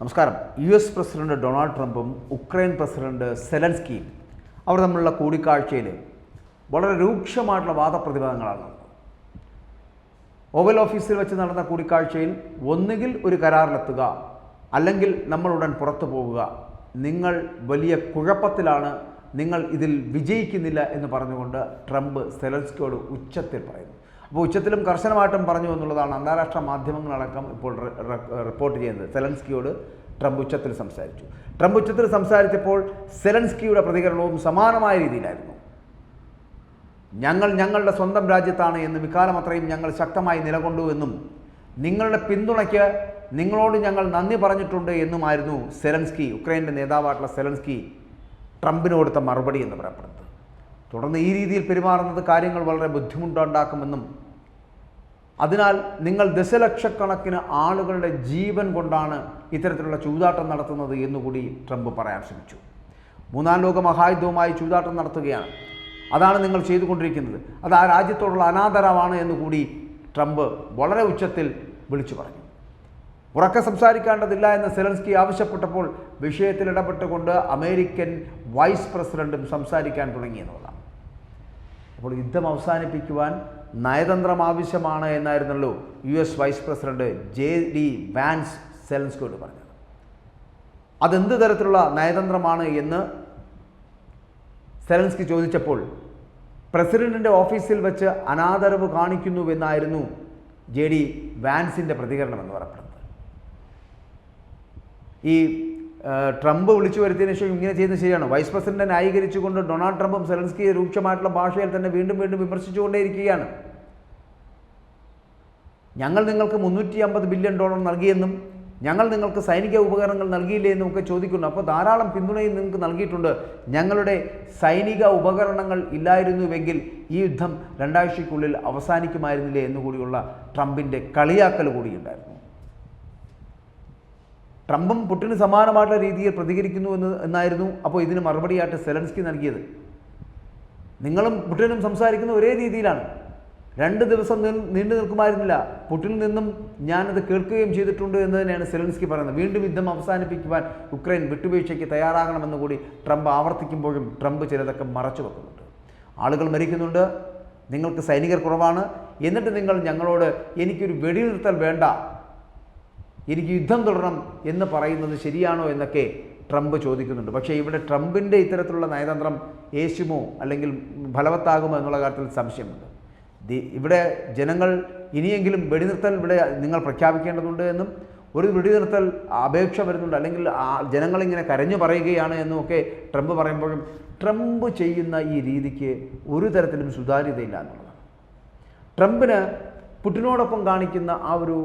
നമസ്കാരം. U S president Donald ട്രംപും Ukraine president സെലൻസ്കിയും അവർ തമ്മിലുള്ള കൂടിക്കാഴ്ചയിൽ വളരെ രൂക്ഷമായിട്ടുള്ള വാദപ്രതിവാദങ്ങളാണ് ഓവൽ ഓഫീസിൽ വെച്ച് നടന്ന കൂടിക്കാഴ്ചയിൽ ഒന്നുകിൽ ഒരു കരാറിലെത്തുക അല്ലെങ്കിൽ നമ്മളുടൻ പുറത്തു പോകുക. നിങ്ങൾ വലിയ കുഴപ്പത്തിലാണ് നിങ്ങൾ ഇതിൽ വിജയിക്കുന്നില്ല എന്ന് പറഞ്ഞുകൊണ്ട് ട്രംപ് സെലൻസ്കിയോട് ഉച്ചത്തിൽ പറയുന്നു. അപ്പോൾ ഉച്ചത്തിലും കർശനമായിട്ടും പറഞ്ഞു എന്നുള്ളതാണ് അന്താരാഷ്ട്ര മാധ്യമങ്ങളടക്കം ഇപ്പോൾ റിപ്പോർട്ട് ചെയ്യുന്നത്. സെലൻസ്കിയോട് ട്രംപ് ഉച്ചത്തിൽ സംസാരിച്ചു. ട്രംപ് ഉച്ചത്തിൽ സംസാരിച്ചപ്പോൾ സെലൻസ്കിയുടെ പ്രതികരണവും സമാനമായ രീതിയിലായിരുന്നു. ഞങ്ങൾ ഞങ്ങളുടെ സ്വന്തം രാജ്യത്താണ് എന്ന് ഇക്കാലം അത്രയും ഞങ്ങൾ ശക്തമായി നിലകൊണ്ടു എന്നും നിങ്ങളുടെ പിന്തുണയ്ക്ക് നിങ്ങളോട് ഞങ്ങൾ നന്ദി പറഞ്ഞിട്ടുണ്ട് എന്നുമായിരുന്നു സെലൻസ്കി ഉക്രൈന്റെ നേതാവായിട്ടുള്ള സെലൻസ്കി ട്രംപിന് കൊടുത്ത മറുപടി എന്ന് പറയപ്പെടുന്നത്. തുടർന്ന് ഈ രീതിയിൽ പെരുമാറുന്നത് കാര്യങ്ങൾ വളരെ ബുദ്ധിമുട്ടുണ്ടാക്കുമെന്നും അതിനാൽ നിങ്ങൾ ദശലക്ഷക്കണക്കിന് ആളുകളുടെ ജീവൻ കൊണ്ടാണ് ഇത്തരത്തിലുള്ള ചൂതാട്ടം നടത്തുന്നത് എന്നുകൂടി ട്രംപ് പറയാൻ ശ്രമിച്ചു. മൂന്നാം ലോക മഹായുദ്ധവുമായി ചൂതാട്ടം നടത്തുകയാണ്. അതാണ് നിങ്ങൾ ചെയ്തുകൊണ്ടിരിക്കുന്നത്. അത് ആ രാജ്യത്തോടുള്ള അനാദരവാണ് എന്നുകൂടി ട്രംപ് വളരെ ഉച്ചത്തിൽ വിളിച്ചു പറഞ്ഞു. ഉറക്കെ സംസാരിക്കേണ്ടതില്ല എന്ന് സെലൻസ്കി ആവശ്യപ്പെട്ടപ്പോൾ വിഷയത്തിൽ ഇടപെട്ടുകൊണ്ട് അമേരിക്കൻ വൈസ് പ്രസിഡന്റും സംസാരിക്കാൻ തുടങ്ങി എന്നുള്ളതാണ്. അപ്പോൾ യുദ്ധം അവസാനിപ്പിക്കുവാൻ നയതന്ത്രം ആവശ്യമാണ് എന്നായിരുന്നല്ലോ U S vice president J D Vance സെലൻസ്കോട് പറഞ്ഞത്. അതെന്ത് തരത്തിലുള്ള നയതന്ത്രമാണ് എന്ന് സെലൻസ്കി ചോദിച്ചപ്പോൾ പ്രസിഡന്റിന്റെ ഓഫീസിൽ വെച്ച് അനാദരവ് കാണിക്കുന്നുവെന്നായിരുന്നു ജെ ഡി വാൻസിന്റെ പ്രതികരണം എന്ന് പറയപ്പെടുന്നത്. ഈ ട്രംപ് വിളിച്ചു വരുത്തിയതിനു ശേഷം ഇങ്ങനെ ചെയ്യുന്നത് ശരിയാണ്. വൈസ് പ്രസിഡന്റിനെ ന്യായീകരിച്ചുകൊണ്ട് ഡൊണാൾഡ് ട്രംപും സെലൻസ്കിയെ രൂക്ഷമായിട്ടുള്ള ഭാഷയിൽ തന്നെ വീണ്ടും വീണ്ടും വിമർശിച്ചുകൊണ്ടേയിരിക്കുകയാണ്. ഞങ്ങൾ നിങ്ങൾക്ക് മുന്നൂറ്റി അമ്പത് ബില്യൺ ഡോളർ നൽകിയെന്നും ഞങ്ങൾ നിങ്ങൾക്ക് സൈനിക ഉപകരണങ്ങൾ നൽകിയില്ലേ എന്നും ഒക്കെ ചോദിക്കുന്നു. അപ്പോൾ ധാരാളം പിന്തുണയും നിങ്ങൾക്ക് നൽകിയിട്ടുണ്ട്. ഞങ്ങളുടെ സൈനിക ഉപകരണങ്ങൾ ഇല്ലായിരുന്നുവെങ്കിൽ ഈ യുദ്ധം രണ്ടാഴ്ചയ്ക്കുള്ളിൽ അവസാനിക്കുമായിരുന്നില്ലേ എന്നുകൂടിയുള്ള ട്രംപിന്റെ കളിയാക്കൽ കൂടിയുണ്ടായിരുന്നു ട്രംപും പുട്ടിന് സമാനമായിട്ടുള്ള രീതിയിൽ പ്രതികരിക്കുന്നു എന്ന് എന്നായിരുന്നു അപ്പോൾ ഇതിന് മറുപടിയായിട്ട് സെലൻസ്കി നൽകിയത്. നിങ്ങളും പുട്ടിനും സംസാരിക്കുന്ന ഒരേ രീതിയിലാണ്. രണ്ട് ദിവസം നീണ്ടു നിൽക്കുമായിരുന്നില്ല. പുട്ടിനിൽ നിന്നും ഞാനത് കേൾക്കുകയും ചെയ്തിട്ടുണ്ട് എന്ന് തന്നെയാണ് സെലൻസ്കി പറയുന്നത്. വീണ്ടും യുദ്ധം അവസാനിപ്പിക്കുവാൻ ഉക്രൈൻ വിട്ടുവീഴ്ചയ്ക്ക് തയ്യാറാകണമെന്ന് കൂടി ട്രംപ് ആവർത്തിക്കുമ്പോഴും ട്രംപ് ചിലതൊക്കെ മറച്ചു വെക്കുന്നുണ്ട്. ആളുകൾ മരിക്കുന്നുണ്ട്. നിങ്ങൾക്ക് സൈനികർ കുറവാണ്. എന്നിട്ട് നിങ്ങൾ ഞങ്ങളോട് എനിക്കൊരു വെടിനിർത്തൽ വേണ്ട. എനിക്ക് യുദ്ധം തുടരണം എന്ന് പറയുന്നത് ശരിയാണോ എന്നൊക്കെ ട്രംപ് ചോദിക്കുന്നുണ്ട്. പക്ഷേ ഇവിടെ ട്രംപിന്റെ ഇത്തരത്തിലുള്ള നയതന്ത്രം യേശുമോ അല്ലെങ്കിൽ ഫലവത്താകുമോ എന്നുള്ള കാര്യത്തിൽ സംശയമുണ്ട്. ഇവിടെ ജനങ്ങൾ ഇനിയെങ്കിലും വെടിനിർത്തൽ ഇവിടെ നിങ്ങൾ പ്രഖ്യാപിക്കേണ്ടതുണ്ട് എന്നും ഒരു വെടിനിർത്തൽ അപേക്ഷ വരുന്നുണ്ട് അല്ലെങ്കിൽ ജനങ്ങളിങ്ങനെ കരഞ്ഞു പറയുകയാണ് എന്നുമൊക്കെ ട്രംപ് പറയുമ്പോഴും ട്രംപ് ചെയ്യുന്ന ഈ രീതിക്ക് ഒരു തരത്തിലും സുതാര്യതയില്ല എന്നുള്ളതാണ്. ട്രംപിന് പുടിനോടൊപ്പം കാണിക്കുന്ന ആ ഒരു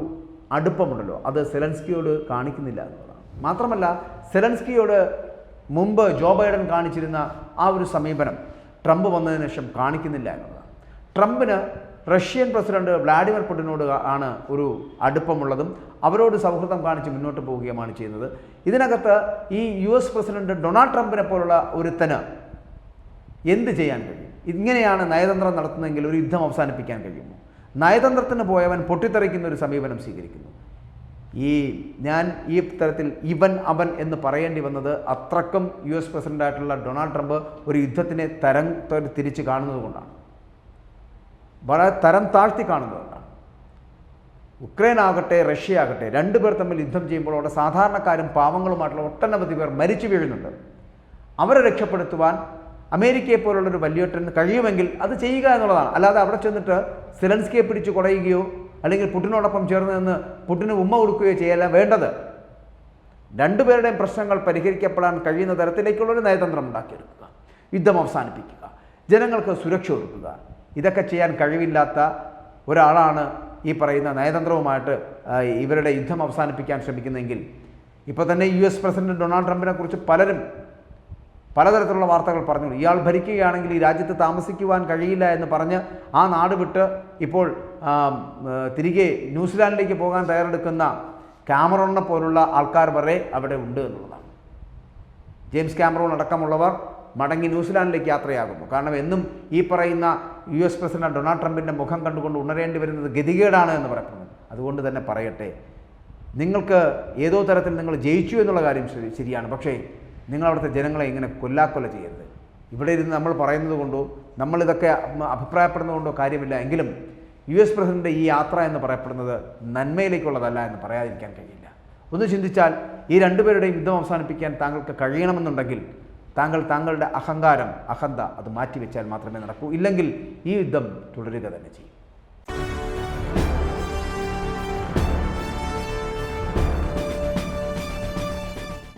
അടുപ്പമുണ്ടല്ലോ. അത് സെലൻസ്കിയോട് കാണിക്കുന്നില്ല എന്നുള്ളതാണ്. മാത്രമല്ല സെലൻസ്കിയോട് മുമ്പ് ജോ ബൈഡൻ കാണിച്ചിരുന്ന ആ ഒരു സമീപനം ട്രംപ് വന്നതിന് ശേഷം കാണിക്കുന്നില്ല എന്നുള്ളതാണ്. ട്രംപിന് റഷ്യൻ പ്രസിഡന്റ് വ്ളാഡിമിർ പുടിനോട് ആണ് ഒരു അടുപ്പമുള്ളതും അവരോട് സൗഹൃദം കാണിച്ച് മുന്നോട്ട് പോവുകയുമാണ് ചെയ്യുന്നത്. ഇതിനകത്ത് ഈ യു എസ് പ്രസിഡന്റ് ഡൊണാൾഡ് ട്രംപിനെ പോലുള്ള ഒരുത്തന് എന്ത് ചെയ്യാൻ കഴിയും? ഇങ്ങനെയാണ് നയതന്ത്രം നടത്തുന്നതെങ്കിൽ ഒരു യുദ്ധം അവസാനിപ്പിക്കാൻ കഴിയുമോ? നയതന്ത്രത്തിന് പോയവൻ പൊട്ടിത്തെറിക്കുന്ന ഒരു സമീപനം സ്വീകരിക്കുന്നു. ഈ ഞാൻ ഈ തരത്തിൽ ഇവൻ അവൻ എന്ന് പറയേണ്ടി വന്നത് അത്രക്കും യു എസ് പ്രസിഡന്റായിട്ടുള്ള ഡൊണാൾഡ് ട്രംപ് ഒരു യുദ്ധത്തിനെ തരം തിരിച്ച് കാണുന്നത് കൊണ്ടാണ്. വളരെ തരം താഴ്ത്തി കാണുന്നതുകൊണ്ടാണ് ഉക്രൈൻ ആകട്ടെ റഷ്യ ആകട്ടെ രണ്ടുപേർ തമ്മിൽ യുദ്ധം ചെയ്യുമ്പോൾ അവിടെ സാധാരണക്കാരും പാവങ്ങളുമായിട്ടുള്ള ഒട്ടനവധി പേർ മരിച്ചു വീഴുന്നുണ്ട്. അവരെ രക്ഷപ്പെടുത്തുവാൻ അമേരിക്കയെ പോലുള്ളൊരു വലിയൊട്ടന് കഴിയുമെങ്കിൽ അത് ചെയ്യുക എന്നുള്ളതാണ്. അല്ലാതെ അവിടെ ചെന്നിട്ട് സെലൻസ്കിയെ പിടിച്ച് കുടയുകയോ അല്ലെങ്കിൽ പുട്ടിനോടൊപ്പം ചേർന്ന് നിന്ന് പുട്ടിന് ഉമ്മ കൊടുക്കുകയോ ചെയ്യല്ല വേണ്ടത്. രണ്ടുപേരുടെയും പ്രശ്നങ്ങൾ പരിഹരിക്കപ്പെടാൻ കഴിയുന്ന തരത്തിലേക്കുള്ളൊരു നയതന്ത്രം ഉണ്ടാക്കിയെടുക്കുക. യുദ്ധം അവസാനിപ്പിക്കുക. ജനങ്ങൾക്ക് സുരക്ഷ ഒരുക്കുക. ഇതൊക്കെ ചെയ്യാൻ കഴിവില്ലാത്ത ഒരാളാണ് ഈ പറയുന്ന നയതന്ത്രവുമായിട്ട് ഇവരുടെ യുദ്ധം അവസാനിപ്പിക്കാൻ ശ്രമിക്കുന്നതെങ്കിൽ ഇപ്പോൾ തന്നെ യു എസ് പ്രസിഡന്റ് ഡൊണാൾഡ് ട്രംപിനെ കുറിച്ച് പലരും പലതരത്തിലുള്ള വാർത്തകൾ പറഞ്ഞു. ഇയാൾ ഭരിക്കുകയാണെങ്കിൽ ഈ രാജ്യത്ത് താമസിക്കുവാൻ കഴിയില്ല എന്ന് പറഞ്ഞ് ആ നാട് വിട്ട് ഇപ്പോൾ തിരികെ ന്യൂസിലാൻഡിലേക്ക് പോകാൻ തയ്യാറെടുക്കുന്ന ക്യാമറോണിനെ പോലുള്ള ആൾക്കാർ വരെ അവിടെ ഉണ്ട് എന്നുള്ളതാണ്. ജെയിംസ് ക്യാമറോൺ അടക്കമുള്ളവർ മടങ്ങി ന്യൂസിലാൻഡിലേക്ക് യാത്രയാകുന്നു. കാരണം എന്നും ഈ പറയുന്ന യു എസ് പ്രസിഡന്റ് ഡൊണാൾഡ് ട്രംപിന്റെ മുഖം കണ്ടുകൊണ്ട് ഉണരേണ്ടി വരുന്നത് ഗതികേടാണ് എന്ന് പറയുന്നത് അതുകൊണ്ട് തന്നെ പറയട്ടെ നിങ്ങൾക്ക് ഏതോ തരത്തിൽ നിങ്ങൾ ജയിച്ചു എന്നുള്ള കാര്യം ശരിയാണ്. പക്ഷേ നിങ്ങൾ അവിടുത്തെ ജനങ്ങളെ ഇങ്ങനെ കൊല്ലാക്കൊല ചെയ്യരുത്. ഇവിടെ ഇരുന്ന് നമ്മൾ പറയുന്നത് കൊണ്ടോ നമ്മളിതൊക്കെ അഭിപ്രായപ്പെടുന്നത് കൊണ്ടോ കാര്യമില്ല. എങ്കിലും യു എസ് പ്രസിഡന്റ് ഈ യാത്ര എന്ന് പറയപ്പെടുന്നത് നന്മയിലേക്കുള്ളതല്ല എന്ന് പറയാതിരിക്കാൻ കഴിയില്ല. ഒന്ന് ചിന്തിച്ചാൽ ഈ രണ്ടുപേരുടെയും യുദ്ധം അവസാനിപ്പിക്കാൻ താങ്കൾക്ക് കഴിയണമെന്നുണ്ടെങ്കിൽ താങ്കൾ താങ്കളുടെ അഹങ്കാരം അഹന്ത അത് മാറ്റിവെച്ചാൽ മാത്രമേ നടക്കൂ. ഇല്ലെങ്കിൽ ഈ യുദ്ധം തുടരുക തന്നെ ചെയ്യും.